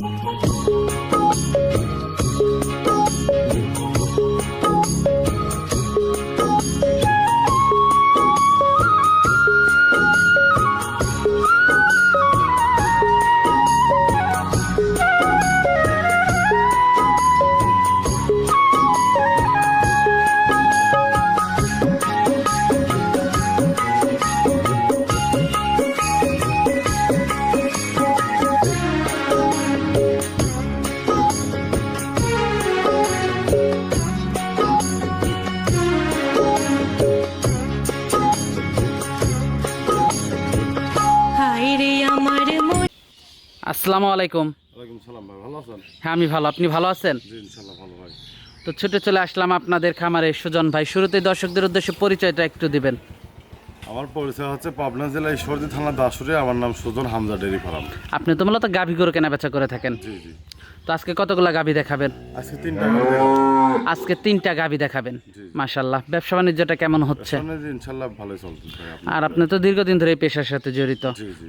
হায় আসসালামু আলাইকুম। ওয়ালাইকুম সালাম ভাই ভালো আছেন? হ্যাঁ আমি ভালো। আপনি ভালো আছেন? ভালো ভাই। তো ছুটে চলে আসলাম আপনাদের খামারে। সুজন ভাই শুরুতেই দর্শকদের উদ্দেশ্যে পরিচয়টা একটু দিবেন। আমার পরিচয় হচ্ছে পাবনা জেলা ঈশ্বরদী থানা দাসুরে। আমার নাম সুজন হামজা ডেরি ফার্ম। আপনি তো মূলত গাভী গরু কেনা বেচা করে থাকেন। জি জি। তো আজকে কতগুলা গাভী দেখাবেন? আজকে তিনটা আজকে তিনটা গাভী দেখাবেন। মাশাল্লাহ ব্যবসা বাণিজ্যটা কেমন হচ্ছে? ইনশাল্লাহ ভাই আপনার। আর আপনি তো দীর্ঘদিন ধরে এই পেশার সাথে জড়িত।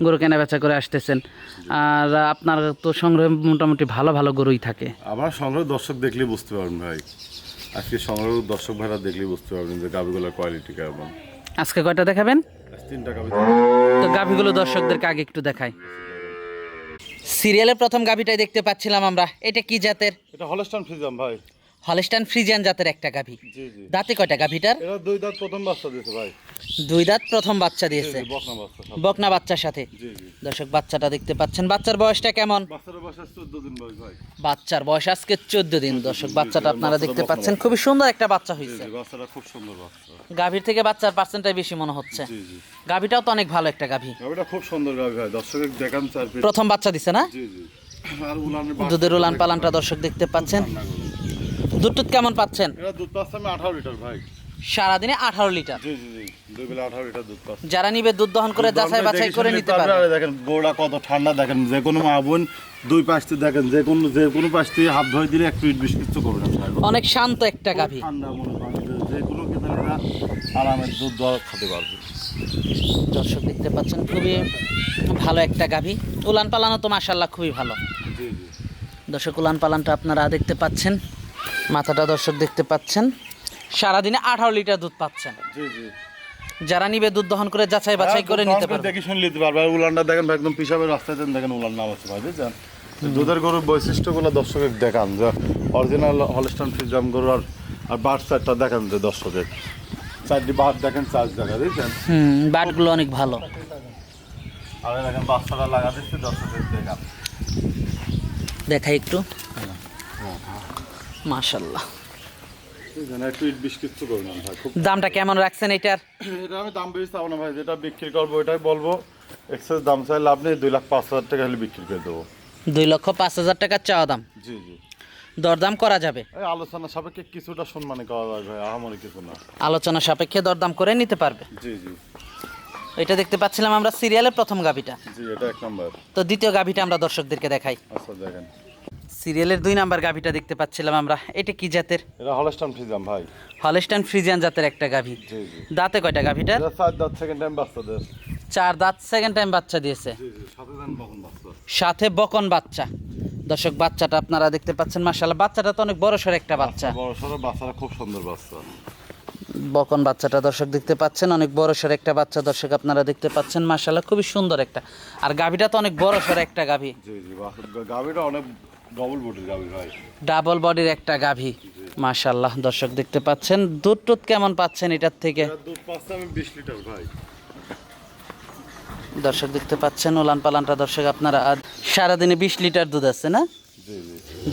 গরু কেনা বেচা করে আসতেছেন। আর আপনার তো সংগ্রহে মোটামুটি ভালো ভালো গরুই থাকে। আমার সংগ্রহ দর্শক দেখলেই বুঝতে পারবেন ভাই। আজকে সংগ্রহ দর্শক ভাইরা দেখলেই বুঝতে পারবেন যে গাভিগুলোর কোয়ালিটি কেমন। আজকে কয়টা দেখাবেন? তিনটা গাভি তো গাভীগুলো দর্শকদেরকে আগে একটু দেখাই। সিরিয়ালের প্রথম গাভীটাই দেখতে পাচ্ছিলাম আমরা। এটা কি জাতের? এটা হলস্টন ফ্রিজাম ভাই। হলস্টান ফ্রিজিয়ান জাতের একটা গাভী। দাঁতে কয়টা গাভীটার? দুই দাঁত প্রথম বাচ্চা দিয়েছে ভাই। দুই দাঁত প্রথম বাচ্চা দিয়েছে। বকনা বাচ্চা সব। বকনা বাচ্চার সাথে। জি জি। দর্শক বাচ্চাটা দেখতে পাচ্ছেন। বাচ্চার বয়সটা কেমন? বাচ্চার বয়স চোদ্দ দিন বয়স ভাই। বাচ্চার বয়স আজকে চোদ্দ দিন। দর্শক বাচ্চাটা আপনারা দেখতে পাচ্ছেন। খুবই সুন্দর একটা বাচ্চা। হয়েছে জি বাচ্চাটা খুব সুন্দর বাচ্চা। গাভীর থেকে বাচ্চার পার্সেন্টটাই বেশি মনে হচ্ছে। জি জি। গাভীটাও তো অনেক ভালো একটা গাভী। গাভিটা খুব সুন্দর গাভি ভাই। দর্শকের দেখান প্রথম বাচ্চা দিছে না? দুধের উলান পালানটা দর্শক দেখতে পাচ্ছেন। দুধ টুধ কেমন পাচ্ছেন? এটা দুধ পাচ্ছে আমি আঠারো লিটার ভাই। সারাদিনে আঠারো লিটার? জি জি জি দুই বেলা আঠারো লিটার দুধ পাচ্ছে। যারা নিবে দুধ দহন করে যাচাই বাছাই করে নিতে পারবে। দেখেন গোড়া কত ঠান্ডা দেখেন যে কোনো মা বোন দুই পাশটি দেখেন যে কোনো যে কোনো পাশটি হাত ধরে দিলে একটু বিশ কিচ্ছু করবে না অনেক শান্ত একটা গাভী। ঠান্ডা মনে যে- কোনো কেতালিরা আরামের দুধ দেওয়া খেতে পারবে। দর্শক দেখতে পাচ্ছেন খুবই ভালো একটা গাভী। উলান পালানো তো মাসাল্লাহ খুবই ভালো। দর্শক উলান পালানটা আপনারা দেখতে পাচ্ছেন। মাথাটা দর্শক দেখতে পাচ্ছেন। সারাদিনে আঠারো লিটার দুধ পাচ্ছেন। জি জি। যারা নিবে দুধ দহন করে যাচাই বাছাই করে নিতে পারবে। দেখে শুনে নিতে পারবে। উলানটা দেখেন ভাই একদম পিসাবের রাস্তায় দেন দেখেন উলান নাম আছে ভাই বুঝছেন? দুধের গরুর বৈশিষ্ট্যগুলো দর্শকের দেখান যে অরিজিনাল হলস্টান ফ্রিজাম গরু আর আর বাট চারটা দেখেন যে দর্শকের। চারটি বাট দেখেন চার্জ দেখা বুঝছেন? হুম বাটগুলো অনেক ভালো। আর দেখেন বাচ্চাটা লাগা দিচ্ছে দর্শকের দেখান। দেখাই একটু। মাশাল্লাহ দামটা কেমন রাখছেন এটার? এটা আমি দাম বেশি চাবো না ভাই যেটা বিক্রি করব ওইটাই বলব। এক্সেস দাম চাইলে আপনি দুই লাখ পাঁচ হাজার টাকা হলে বিক্রি করে দেবো। দুই লক্ষ পাঁচ হাজার টাকার চাওয়া দাম? জি জি। দরদাম করা যাবে? আলোচনা সাপেক্ষে কিছুটা সম্মানে করা যায় ভাই আমারই কিছু না। আলোচনা সাপেক্ষে দরদাম করে নিতে পারবে? জি জি। এটা দেখতে পাচ্ছিলাম আমরা সিরিয়ালের প্রথম গাভিটা। জি এটা এক নাম্বার। তো দ্বিতীয় গাভিটা আমরা দর্শকদেরকে দেখাই। আচ্ছা দেখেন। সিরিয়ালের দুই নাম্বার গাভিটা দেখতে পাচ্ছিলাম আমরা। এটা কি জাতের? এটা হলস্টান ফ্রিজাম ভাই। হলস্টাইন ফ্রিজিয়ান জাতের একটা গাভি। দাঁতে কয়টা গাভিটার? এটা চার দাঁত সেকেন্ড টাইম বাচ্চাদের চার দাঁত সেকেন্ড টাইম বাচ্চা দিয়েছে। জি জি সাথে বাচ্চা। বকন বাচ্চা। দর্শক বাচ্চাটা আপনারা দেখতে পাচ্ছেন মাশাআল্লাহ। বাচ্চাটা তো অনেক বড় সড় একটা বাচ্চা। বড় সড়ো বাচ্চারা খুব সুন্দর বাচ্চা। বকন বাচ্চাটা দর্শক দেখতে পাচ্ছেন অনেক বড় সর একটা বাচ্চা দর্শক আপনারা দেখতে পাচ্ছেন মাশাআল্লাহ। খুবই সুন্দর একটা। আর গাভিটা তো অনেক বড় সর একটা গাভি। জি জি বাচ্চা- গাভীটা অনেক ডবল বডির একটা গাভি। মাশাআল্লাহ দর্শক দেখতে পাচ্ছেন। দুধ টুধ কেমন পাচ্ছেন এটার থেকে? দর্শক দেখতে পাচ্ছেন ওলান পালানটা দর্শক আপনারা সারাদিনে বিশ লিটার দুধ আছে না?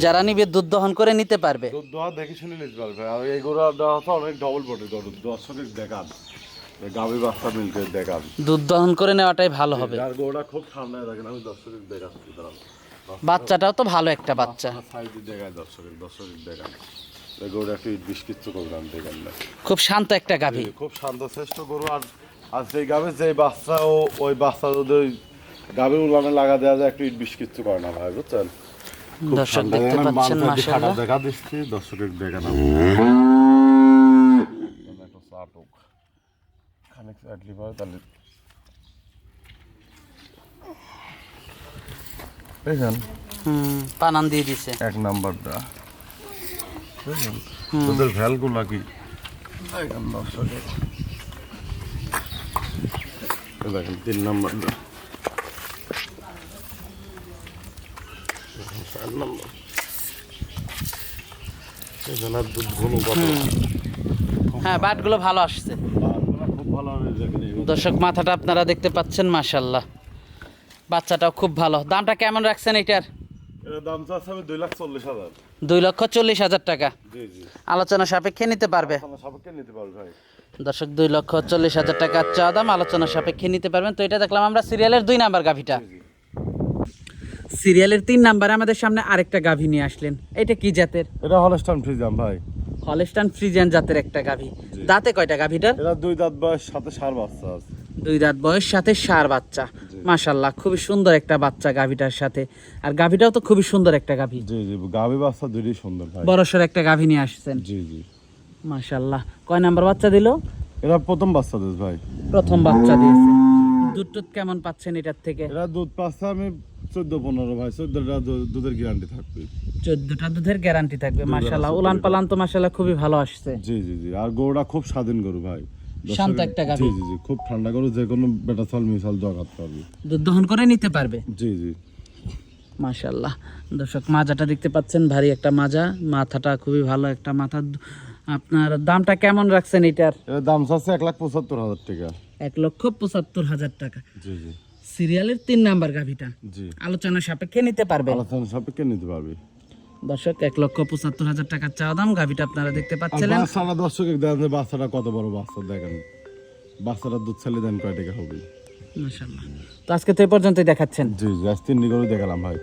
যারা নিবে দুধ দহন করে নিতে পারবে। দুধ দোয়া দেখে শুনে নিতে পারবে আর এই দেওয়া হচ্ছে অনেক ডবল বডির দর্শকের দেখান। গাভী বাচ্চা মিলকে দেখান। দুধ দহন করে নেওয়াটাই ভালো হবে। আর খুব ঠান্ডায় আমি দর্শকের দেখাচ্ছি বাচ্চাটাও তো ভালো একটা বাচ্চা। খুব শান্ত একটা গাভী। খুব শান্ত শ্রেষ্ঠ গরু। আর আর সেই গাভীর যে বাচ্চা ও ওই বাচ্চা যদি ওই গাভীর উলানে লাগা দেওয়া যায় একটু ইট কিচ্ছু করে না ভাই বুঝছেন? দর্শক দেখতে পাচ্ছেন মাশাআল্লাহ। দেখা দিচ্ছি দর্শকের দেখা না খানিক তাহলে দেখেন হুম পানান দিয়ে দিছে। এক নাম্বারটা। ভ্যালগুলা কি? দেখেন দর্শকের এই দেখেন তিন নাম্বারটা। চার নাম্বার। কত হ্যাঁ বাটগুলো ভালো আসছে। দর্শক মাথাটা আপনারা দেখতে পাচ্ছেন মাশাল্লাহ বাচ্চাটাও খুব ভালো। দামটা কেমন রাখছেন এটার? দাম চাচ্ছে আমি দুই লাখ চল্লিশ হাজার। দুই লক্ষ চল্লিশ হাজার টাকা। আলোচনা সাপেক্ষে নিতে পারবে? নিতে পারবে ভাই। দর্শক দুই লক্ষ চল্লিশ হাজার টাকার চা দাম আলোচনা সাপেক্ষে নিতে পারবেন। তো এটা দেখলাম আমরা সিরিয়ালের দুই নাম্বার গাভিটা। সিরিয়ালের তিন নাম্বারে আমাদের সামনে আরেকটা গাভি নিয়ে আসলেন। এটা কি জাতের? এটা হলস্টান ফ্রিজাম ভাই। হলেস্টান ফ্রিজিয়ান জাতের একটা গাভি। দাঁতে কয়টা গাভিটার? এটা দুই দাঁত বয়স সাথে সার বাচ্চা আছে। দুই দাঁত বয়স সাথে সার বাচ্চা। মাশাল্লাহ খুবই সুন্দর একটা বাচ্চা গাভিটার সাথে। আর গাভিটাও তো খুবই সুন্দর একটা গাভি। জি জি গাভি বাচ্চা দুটোই সুন্দর ভাই। বড়সড় একটা গাভি নিয়ে আসছেন। জি জি। মাশাল্লাহ কয় নাম্বার বাচ্চা দিল? এটা প্রথম বাচ্চা দিস ভাই। প্রথম বাচ্চা দিয়েছে। দুধ টুধ কেমন পাচ্ছেন এটার থেকে? এটা দুধ পাচ্ছে আমি চোদ্দ পনেরো ভাই চোদ্দটা দুধের গ্যারান্টি থাকবে। চোদ্দটা দুধের গ্যারান্টি থাকবে মাশাল্লাহ উলান পালান তো মাশাল্লাহ খুবই ভালো আসছে। জি জি জি আর গরুটা খুব স্বাধীন গরু ভাই। শান্ত একটা গাভী। জি জি খুব ঠান্ডা গরু যে কোনো বেটা চাল মিশাল জগাতে পারবে। দুধ দহন করে নিতে পারবে? জি জি। মাশাল্লাহ দর্শক মাজাটা দেখতে পাচ্ছেন ভারী একটা মাজা। মাথাটা খুবই ভালো একটা মাথা। আপনার দামটা কেমন রাখছেন এটার? দাম চাচ্ছে এক লাখ পঁচাত্তর হাজার টাকা। এক লক্ষ পঁচাত্তর হাজার টাকা। জি জি। সিরিয়ালের তিন নাম্বার গাভিটা। জি। আলোচনা সাপেক্ষে নিতে পারবে। আলোচনা সাপেক্ষে নিতে পারবে। দর্শক এক লক্ষ পঁচাত্তর হাজার টাকার চাওয়া দাম। গাভিটা আপনারা দেখতে আর পাচ্ছিলেন। বাচ্চাটা দর্শক দেখেন যে বাচ্চাটা কত বড় বাচ্চা দেখেন। বাচ্চাটা দুধ ছেলে দেন কয় টাকা হবে? তো আজকে তো এই পর্যন্তই দেখাচ্ছেন। জি জি আজ গরু দেখালাম ভাই।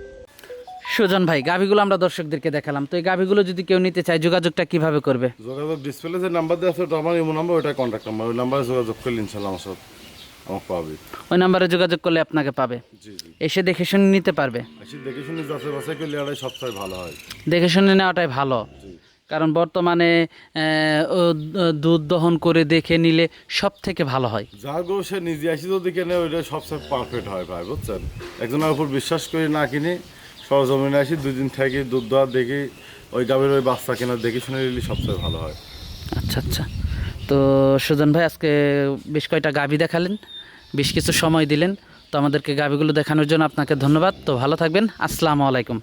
সুজন ভাই গাভিগুলো আমরা দর্শকদেরকে দেখালাম। তো এই গাভিগুলো যদি কেউ নিতে চায় যোগাযোগটা কীভাবে করবে? যোগাযোগ ডিসপ্লে যে নাম্বার দেওয়া আছে ওটা আমার ইমো নাম্বার ওটা কন্ট্যাক্ট নাম্বার ওই নাম্বারে যোগাযোগ করলে ইনশাল্লাহ আমার সাথে আমাকে পাবে। ওই নাম্বারে যোগাযোগ করলে আপনাকে পাবে। এসে দেখে শুনে নিতে পারবে। এসে দেখে শুনে যাচাই বাছাই করলে এটাই সবচেয়ে ভালো হয়। দেখে শুনে নেওয়াটাই ভালো। কারণ বর্তমানে দুধ দহন করে দেখে নিলে সব থেকে ভালো হয়। যার গরু সে নিজে আসি যদি কেনে ওইটা সবচেয়ে পারফেক্ট হয় ভাই বুঝছেন? একজনের উপর বিশ্বাস করে না কিনে সরজমিনে আসি দুই দিন থেকে দুধ দেওয়া দেখি ওই গাভীর ওই বাচ্চা কেনা দেখে শুনে নিলে সবচেয়ে ভালো হয়। আচ্ছা আচ্ছা। তো সুজন ভাই আজকে বেশ কয়টা গাভি দেখালেন? বেশ কিছু সময় দিলেন, তো আমাদেরকে গাভিগুলো দেখানোর জন্য আপনাকে ধন্যবাদ। তো ভালো থাকবেন, আসসালামু আলাইকুম।